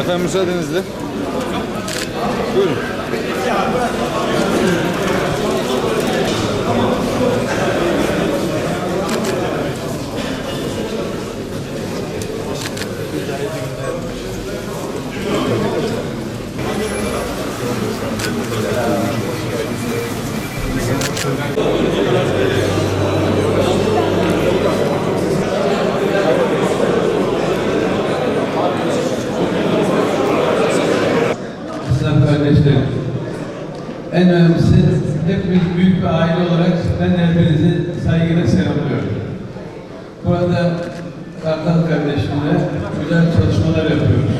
Efendim müsaadenizle. Buyurun. İslam kardeşlerim. En önemlisi hepimiz büyük bir aile olarak ben hepinizi saygıyla selamlıyorum. Burada Kartal kardeşimle güzel çalışmalar yapıyoruz.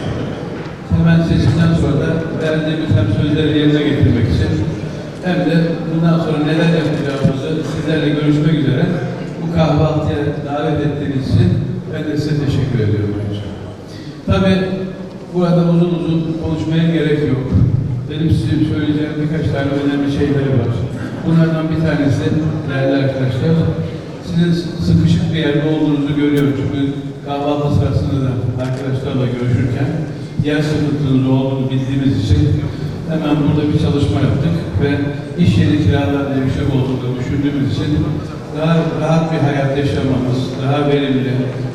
Hemen seçimden sonra da verdiğimiz hem sözleri yerine getirmek için hem de bundan sonra neler yapacağımızı sizlerle görüşmek üzere bu kahvaltıya davet ettiğiniz için ben de size teşekkür ediyorum. Tabii burada uzun uzun konuşmaya gerek yok. Benim size söyleyeceğim birkaç tane önemli şeyler var. Bunlardan bir tanesi değerli arkadaşlar, sizin sıkışık bir yerde olduğunuzu görüyorum. Çünkü kahvaltı sırasında da arkadaşlarla görüşürken yer sıkıntınız olduğunu bildiğimiz için hemen burada bir çalışma yaptık ve iş yeri kiralar diye bir şey olduğunu düşündüğümüz için daha rahat bir hayat yaşamamız, daha verimli,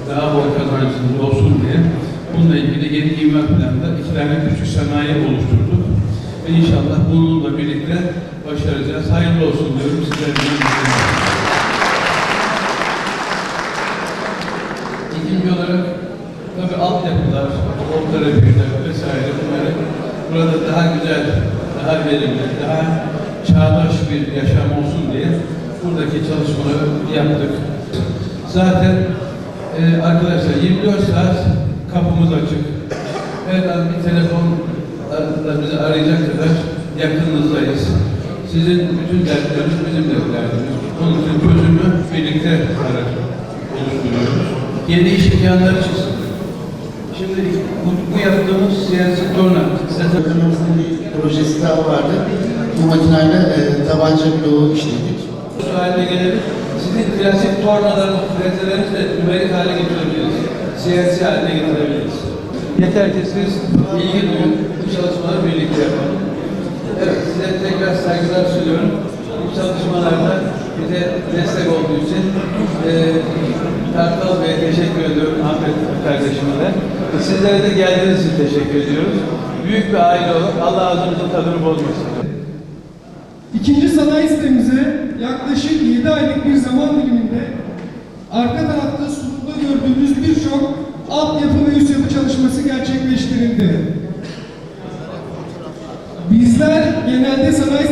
daha bol kazancımız olsun diye bununla ilgili yeni imar planında iki tane küçük sanayi oluşturduk. Ve inşallah bununla birlikte başaracağız. Hayırlı olsun diyorum sizlerle. İkinci olarak tabii altyapılar, orta refüjler vesaire bunları burada daha güzel, daha verimli, daha çağdaş bir yaşam olsun diye buradaki çalışmaları yaptık. Zaten e, arkadaşlar 24 saat kapımız açık. Her an bir telefon da bizi arayacak kadar yakınınızdayız. Sizin bütün dertleriniz bizim de dertlerimiz. Onun için çözümü birlikte araç oluşturuyoruz. Yeni iş imkanları çıksın. Şimdi bu, bu yaptığımız siyasi torna, zaten Takımımızın bir projesi daha vardı. Bu makinayla e, tabanca bloğu işledik. şu haline gelelim. Sizin klasik tornalarınız, frezelerinizi de nümerik hale getirebiliriz. Siyasi haline getirebiliriz. Yeter ki siz ilgi duyun, bu çalışmaları birlikte yapalım. Evet, size tekrar saygılar sunuyorum. Bu çalışmalarda bize destek olduğu için e, Kartal Bey'e teşekkür ediyorum, Ahmet kardeşime de. Sizlere de geldiğiniz için teşekkür ediyoruz. Büyük bir aile olarak Allah ağzınızın tadını bozmasın. İkinci sanayi sitemize yaklaşık 7 aylık bir zaman diliminde arka tarafta sunumda gördüğünüz birçok altyapı ve üst yapı çalışması gerçekleştirildi. Bizler genelde sanayi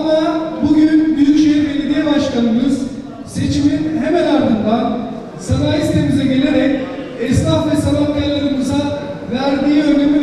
Ama bugün Büyükşehir Belediye Başkanımız seçimin hemen ardından sanayi sitemize gelerek esnaf ve sanatkarlarımıza verdiği önemi